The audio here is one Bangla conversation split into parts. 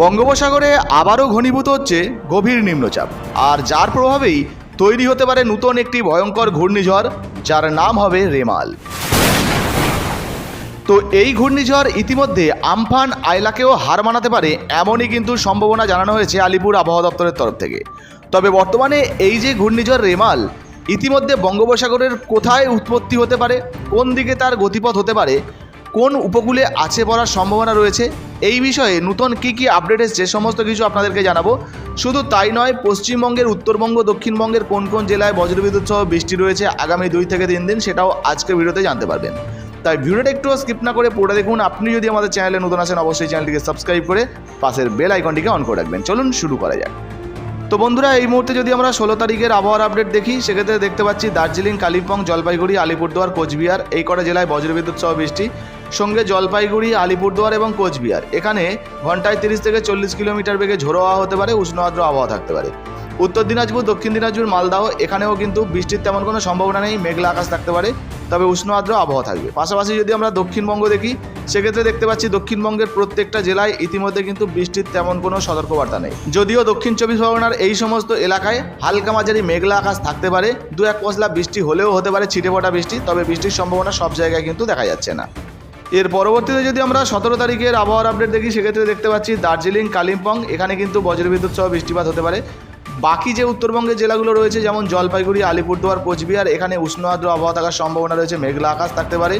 বঙ্গোপসাগরে আবারও ঘনীভূত হচ্ছে গভীর নিম্নচাপ। আর যার প্রভাবেই তৈরি হতে পারে নতুন একটি ভয়ঙ্কর ঘূর্ণিঝড়, যার নাম হবে রেমাল। তো এই ঘূর্ণিঝড় ইতিমধ্যে আমফান আইলাকেও হার মানাতে পারে এমনই কিন্তু সম্ভাবনা জানানো হয়েছে আলিপুর আবহাওয়া দপ্তরের তরফ থেকে। তবে বর্তমানে এই যে ঘূর্ণিঝড় রেমাল, ইতিমধ্যে বঙ্গোপসাগরের কোথায় উৎপত্তি হতে পারে, কোন দিকে তার গতিপথ হতে পারে, কোন উপকূলে আছে পড়ার সম্ভাবনা রয়েছে এই বিষয়ে নতুন কী কী আপডেট এসছে, সমস্ত কিছু আপনাদেরকে জানাব। শুধু তাই নয়, পশ্চিমবঙ্গের, উত্তরবঙ্গ, দক্ষিণবঙ্গের কোন কোন জেলায় বজ্রবিদ্যুৎ সহ বৃষ্টি রয়েছে আগামী দুই থেকে তিন দিন, সেটাও আজকে ভিডিওতে জানতে পারবেন। তাই ভিডিওটা একটু স্কিপ না করে পুরোটা দেখুন। আপনি যদি আমাদের চ্যানেলে নতুন আসেন, অবশ্যই চ্যানেলটিকে সাবস্ক্রাইব করে পাশের বেল আইকনটিকে অন করে রাখবেন। চলুন শুরু করা যাক। তো বন্ধুরা, এই মুহূর্তে যদি আমরা ষোলো তারিখের আবহাওয়ার আপডেট দেখি, সেক্ষেত্রে দেখতে পাচ্ছি দার্জিলিং, কালিম্পং, জলপাইগুড়ি, আলিপুরদুয়ার, কোচবিহার, এই কটা জেলায় বজ্রবিদ্যুৎ সহ বৃষ্টি। সঙ্গে জলপাইগুড়ি, আলিপুরদুয়ার এবং কোচবিহার। এখানে ঘন্টায় তিরিশ থেকে চল্লিশ কিলোমিটার বেগে ঝোড়ো হাওয়া হতে পারে, উষ্ণ আর্দ্র আবহাওয়া থাকতে পারে। উত্তর দিনাজপুর, দক্ষিণ দিনাজপুর, মালদাহ, এখানেও কিন্তু বৃষ্টির তেমন কোনো সম্ভাবনা নেই, মেঘলা আকাশ থাকতে পারে, তবে উষ্ণ আর্দ্র আবহাওয়া থাকবে। পাশাপাশি যদি আমরা দক্ষিণবঙ্গ দেখি, সেক্ষেত্রে দেখতে পাচ্ছি দক্ষিণবঙ্গের প্রত্যেকটা জেলায় ইতিমধ্যে কিন্তু বৃষ্টির তেমন কোনো সতর্কবার্তা নেই। যদিও দক্ষিণ চব্বিশ পরগনার এই সমস্ত এলাকায় হালকা মাঝারি মেঘলা আকাশ থাকতে পারে, দু এক পশলা বৃষ্টি হলেও হতে পারে ছিটে বৃষ্টি, তবে বৃষ্টির সম্ভাবনা সব জায়গায় কিন্তু দেখা যাচ্ছে না। এর পরবর্তীতে যদি আমরা সতেরো তারিখের আবহাওয়ার আপডেট দেখি, সেক্ষেত্রে দেখতে পাচ্ছি দার্জিলিং, কালিম্পং, এখানে কিন্তু বজ্রবিদ্যুৎ সহ বৃষ্টিপাত হতে পারে। বাকি যে উত্তরবঙ্গের জেলাগুলো রয়েছে, যেমন জলপাইগুড়ি, আলিপুরদুয়ার, কোচবিহার, এখানে উষ্ণ আর্দ্র আবহাওয়া থাকার সম্ভাবনা রয়েছে, মেঘলা আকাশ থাকতে পারে।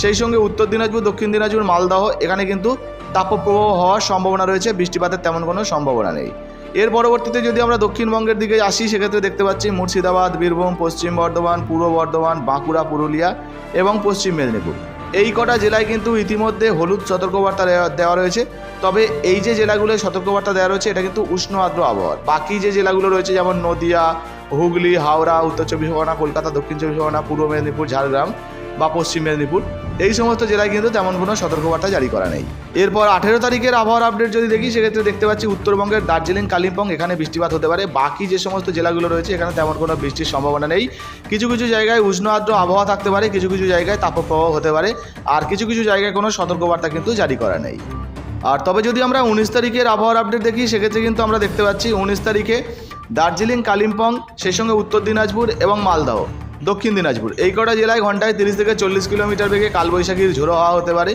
সেই সঙ্গে উত্তর দিনাজপুর, দক্ষিণ দিনাজপুর, মালদহ, এখানে কিন্তু তাপপ্রবাহ হওয়ার সম্ভাবনা রয়েছে, বৃষ্টিপাতের তেমন কোনো সম্ভাবনা নেই। এর পরবর্তীতে যদি আমরা দক্ষিণবঙ্গের দিকে আসি, সেক্ষেত্রে দেখতে পাচ্ছি মুর্শিদাবাদ, বীরভূম, পশ্চিম বর্ধমান, পূর্ব বর্ধমান, বাঁকুড়া, পুরুলিয়া এবং পশ্চিম মেদিনীপুর। এই কটা জেলায় কিন্তু ইতিমধ্যে হলুদ সতর্কবার্তা দেওয়া- রয়েছে। তবে এই যে জেলাগুলোয় সতর্কবার্তা দেওয়া রয়েছে, এটা কিন্তু উষ্ণ আর্দ্র আবহাওয়ার। বাকি যে জেলাগুলো রয়েছে, যেমন নদিয়া, হুগলি, হাওড়া, উত্তর চব্বিশ পরগনা, কলকাতা, দক্ষিণ চব্বিশ পরগনা, পূর্ব মেদিনীপুর, ঝাড়গ্রাম বা পশ্চিম মেদিনীপুর, এই সমস্ত জেলায় কিন্তু তেমন কোনো সতর্কবার্তা জারি করা নেই। এরপর আঠেরো তারিখের আবহাওয়ার আপডেট যদি দেখি, সেক্ষেত্রে দেখতে পাচ্ছি উত্তরবঙ্গের দার্জিলিং, কালিম্পং, এখানে বৃষ্টিপাত হতে পারে। বাকি যে সমস্ত জেলাগুলো রয়েছে, এখানে তেমন কোনো বৃষ্টির সম্ভাবনা নেই। কিছু কিছু জায়গায় উষ্ণ আর্দ্র আবহাওয়া থাকতে পারে, কিছু কিছু জায়গায় তাপপ্রবাহ হতে পারে, আর কিছু কিছু জায়গায় কোনো সতর্কবার্তা কিন্তু জারি করা নেই। আর তবে যদি আমরা উনিশ তারিখের আবহাওয়ার আপডেট দেখি, সেক্ষেত্রে কিন্তু আমরা দেখতে পাচ্ছি উনিশ তারিখে দার্জিলিং, কালিম্পং, সেই সঙ্গে উত্তর দিনাজপুর এবং মালদহ। দক্ষিণ দিনাজপুর। এই কটা জেলায় ঘন্টায় তিরিশ থেকে চল্লিশ কিলোমিটার বেগে কালবৈশাখীর ঝোড়ো হওয়া হতে পারে।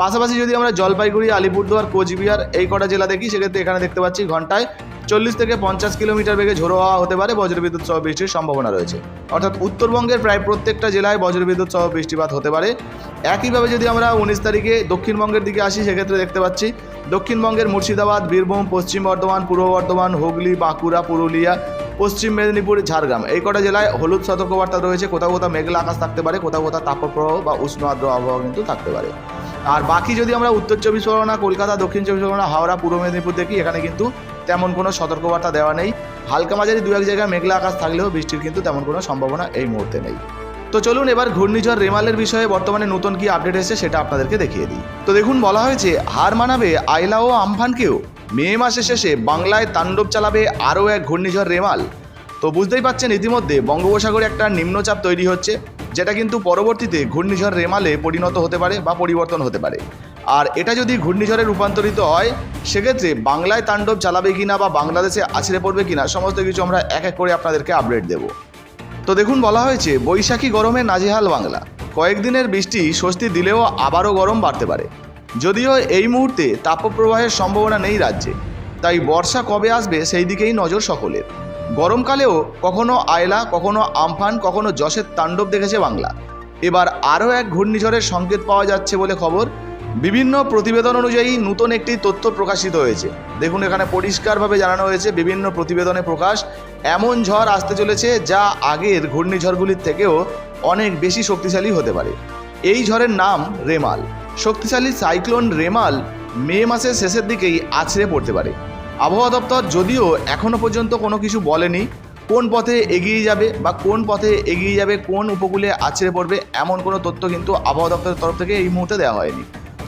পাশাপাশি যদি আমরা জলপাইগুড়ি, আলিপুরদুয়ার, কোচবিহার এই কটা জেলা দেখি, সেক্ষেত্রে এখানে দেখতে পাচ্ছি ঘন্টায় চল্লিশ থেকে পঞ্চাশ কিলোমিটার বেগে ঝোড়ো হওয়া হতে পারে, বজ্রবিদ্যুৎ সহ বৃষ্টির সম্ভাবনা রয়েছে। অর্থাৎ উত্তরবঙ্গের প্রায় প্রত্যেকটা জেলায় বজ্রবিদ্যুৎ সহ বৃষ্টিপাত হতে পারে। একইভাবে যদি আমরা উনিশ তারিখে দক্ষিণবঙ্গের দিকে আসি, সেক্ষেত্রে দেখতে পাচ্ছি দক্ষিণবঙ্গের মুর্শিদাবাদ, বীরভূম, পশ্চিম বর্ধমান, পূর্ব বর্ধমান, হুগলি, বাঁকুড়া, পুরুলিয়া পশ্চিম মেদিনীপুর, ঝাড়গ্রাম। এই কটা জেলায় হলুদ সতর্কবার্তা রয়েছে। কোথাও কোথাও মেঘলা আকাশ থাকতে পারে, কোথাও কোথাও তাপপ্রবাহ বা উষ্ণ আর্দ্র আবহাওয়া কিন্তু থাকতে পারে। আর বাকি যদি আমরা উত্তর চব্বিশ পরগনা, কলকাতা, দক্ষিণ চব্বিশ পরগনা, হাওড়া, পূর্ব মেদিনীপুর দেখি, এখানে কিন্তু তেমন কোনো সতর্কবার্তা দেওয়া নেই। হালকা মাঝারি দু এক জায়গায় মেঘলা আকাশ থাকলেও বৃষ্টির কিন্তু তেমন কোনো সম্ভাবনা এই মুহূর্তে নেই। তো চলুন এবার ঘূর্ণিঝড় রেমালের বিষয়ে বর্তমানে নতুন কি আপডেট এসেছে সেটা আপনাদেরকে দেখিয়ে দিই। তো দেখুন, বলা হয়েছে হার মানাবে আইলা ও আমফানকেও। মে মাসের শেষে বাংলায় তাণ্ডব চালাবে আরও এক ঘূর্ণিঝড় রেমাল। তো বুঝতেই পাচ্ছেন ইতিমধ্যে বঙ্গোপসাগরে একটা নিম্নচাপ তৈরি হচ্ছে, যেটা কিন্তু পরবর্তীতে ঘূর্ণিঝড় রেমালে পরিণত হতে পারে বা পরিবর্তন হতে পারে। আর এটা যদি ঘূর্ণিঝড়ে রূপান্তরিত হয়, সেক্ষেত্রে বাংলায় তাণ্ডব চালাবে কিনা বা বাংলাদেশে আছড়ে পড়বে কিনা, সমস্ত কিছু আমরা এক এক করে আপনাদেরকে আপডেট দেবো। তো দেখুন, বলা হয়েছে, বৈশাখী গরমে নাজেহাল বাংলা। কয়েকদিনের বৃষ্টি স্বস্তি দিলেও আবারও গরম বাড়তে পারে। যদিও এই মুহূর্তে তাপপ্রবাহের সম্ভাবনা নেই রাজ্যে, তাই বর্ষা কবে আসবে সেই দিকেই নজর সকলের। গরমকালেও কখনো আয়লা, কখনো আমফান, কখনো যশের তাণ্ডব দেখেছে বাংলা। এবার আরও এক ঘূর্ণিঝড়ের সংকেত পাওয়া যাচ্ছে বলে খবর। বিভিন্ন প্রতিবেদন অনুযায়ী নতুন একটি তথ্য প্রকাশিত হয়েছে। দেখুন, এখানে পরিষ্কারভাবে জানানো হয়েছে, বিভিন্ন প্রতিবেদনে প্রকাশ এমন ঝড় আসতে চলেছে যা আগের ঘূর্ণিঝড়গুলির থেকেও অনেক বেশি শক্তিশালী হতে পারে। এই ঝড়ের নাম রেমাল। শক্তিশালী সাইক্লোন রেমাল মে মাসের শেষের দিকেই আছড়ে পড়তে পারে। আবহাওয়া দপ্তর যদিও এখনও পর্যন্ত কোনো কিছু বলেনি কোন পথে এগিয়ে যাবে বা কোন পথে এগিয়ে যাবে, কোন উপকূলে আছড়ে পড়বে এমন কোনো তথ্য কিন্তু আবহাওয়া দপ্তরের তরফ থেকে এই মুহূর্তে দেওয়া হয়নি।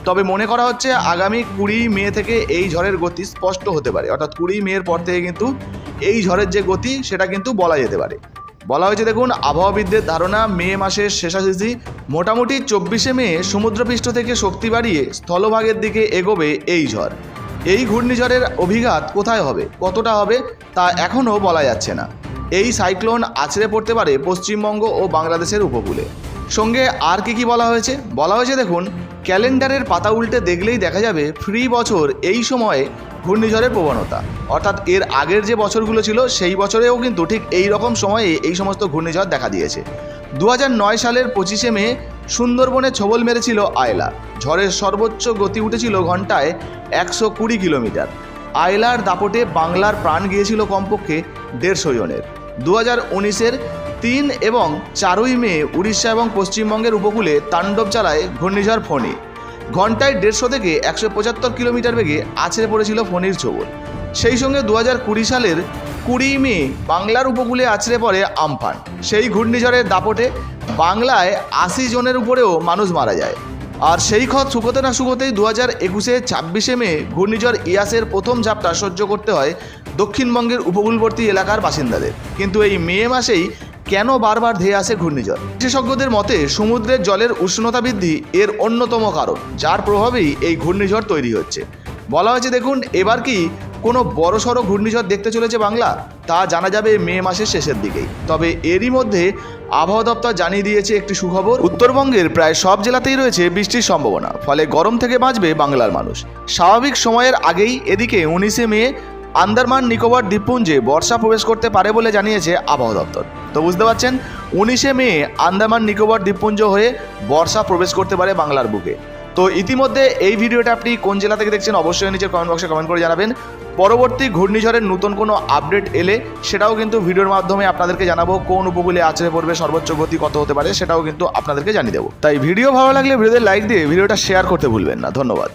তবে মনে করা হচ্ছে আগামী কুড়ি মে থেকে এই ঝড়ের গতি স্পষ্ট হতে পারে। অর্থাৎ কুড়ি মের পর থেকে কিন্তু এই ঝড়ের যে গতি, সেটা কিন্তু বলা যেতে পারে। বলা হয়েছে, দেখুন, আবহাওয়াবিদদের ধারণা, মে মাসের শেষাশেষি, মোটামুটি চব্বিশে মে, সমুদ্রপৃষ্ঠ থেকে শক্তি বাড়িয়ে স্থলভাগের দিকে এগোবে এই ঝড়। এই ঘূর্ণিঝড়ের অভিঘাত কোথায় হবে, কতটা হবে, তা এখনও বলা যাচ্ছে না। এই সাইক্লোন আছড়ে পড়তে পারে পশ্চিমবঙ্গ ও বাংলাদেশের উপকূলে। সঙ্গে আর কি কি বলা হয়েছে? বলা হয়েছে, দেখুন, ক্যালেন্ডারের পাতা উল্টে দেখলেই দেখা যাবে, ফ্রি বছর এই সময়ে ঘূর্ণিঝড়ের প্রবণতা। অর্থাৎ এর আগের যে বছরগুলো ছিল, সেই বছরেও কিন্তু ঠিক এই রকম সময়ে এই সমস্ত ঘূর্ণিঝড় দেখা দিয়েছে। দু সালের পঁচিশে মে সুন্দরবনে ছবল মেরেছিল আয়লা। ঝড়ের সর্বোচ্চ গতি উঠেছিল ঘন্টায় একশো কুড়ি কিলোমিটার। আয়লার দাপটে বাংলার প্রাণ গিয়েছিল কমপক্ষে দেড়শো জনের। দু হাজার উনিশের তিন এবং চারই মে উড়িষ্যা এবং পশ্চিমবঙ্গের উপকূলে তাণ্ডব চালায় ঘূর্ণিঝড় ফণি। ঘন্টায় দেড়শো থেকে একশো পঁচাত্তর কিলোমিটার বেগে আছড়ে পড়েছিল ফণির ছবল। সেই সঙ্গে দু কুড়ি সালের কুড়ি মে বাংলার উপকূলে আছড়ে পড়ে আমফান। সেই ঘূর্ণিঝড়ের দাপটে বাংলায় আশি জনের উপরেও মানুষ মারা যায়। আর সেই ক্ষত শুকোতে না শুকোতেই দু হাজার একুশে ছাব্বিশে মে ঘূর্ণিঝড় ইয়াসের প্রথম ঝাপটা সহ্য করতে হয় দক্ষিণবঙ্গের উপকূলবর্তী এলাকার বাসিন্দাদের। কিন্তু এই মে মাসেই কেন বারবার ধেয়ে আসে ঘূর্ণিঝড়? বিশেষজ্ঞদের মতে, সমুদ্রের জলের উষ্ণতা বৃদ্ধি এর অন্যতম কারণ, যার প্রভাবেই এই ঘূর্ণিঝড় তৈরি হচ্ছে। বলা হয়েছে, দেখুন, এবার কি কোনো বড়সড় ঘূর্ণিঝড় দেখতে চলেছে বাংলা? তা জানা যাবে মে মাসের শেষের দিকেই। তবে এরই মধ্যে আবহাওয়া দপ্তর জানিয়ে দিয়েছে একটি সুখবর। উত্তরবঙ্গের প্রায় সব জেলাতেই রয়েছে বৃষ্টির সম্ভাবনা, ফলে গরম থেকে বাঁচবে বাংলার মানুষ। স্বাভাবিক সময়ের আগেই এদিকে উনিশে মে আন্দারমান নিকোবর দ্বীপপুঞ্জে বর্ষা প্রবেশ করতে পারে বলে জানিয়েছে আবহাওয়া দপ্তর। তো বুঝতে পারছেন, উনিশে মে আন্দামান নিকোবর দ্বীপপুঞ্জ হয়ে বর্ষা প্রবেশ করতে পারে বাংলার বুকে। তো ইতিমধ্যে এই ভিডিওটা আপনি কোন জেলা থেকে দেখছেন অবশ্যই নিচে কমেন্ট বক্সে কমেন্ট করে জানাবেন। পরবর্তী ঘূর্ণিঝড়ের নতুন কোনো আপডেট এলে সেটাও কিন্তু ভিডিওর মাধ্যমে আপনাদেরকে জানাব, কোন উপকূলে আছড়ে পড়বে, সর্বোচ্চ গতি কত হতে পারে সেটাও কিন্তু আপনাদেরকে জানিয়ে দেবো। তাই ভিডিও ভালো লাগলে ভিডিওতে লাইক দিয়ে ভিডিওটা শেয়ার করতে ভুলবেন না। ধন্যবাদ।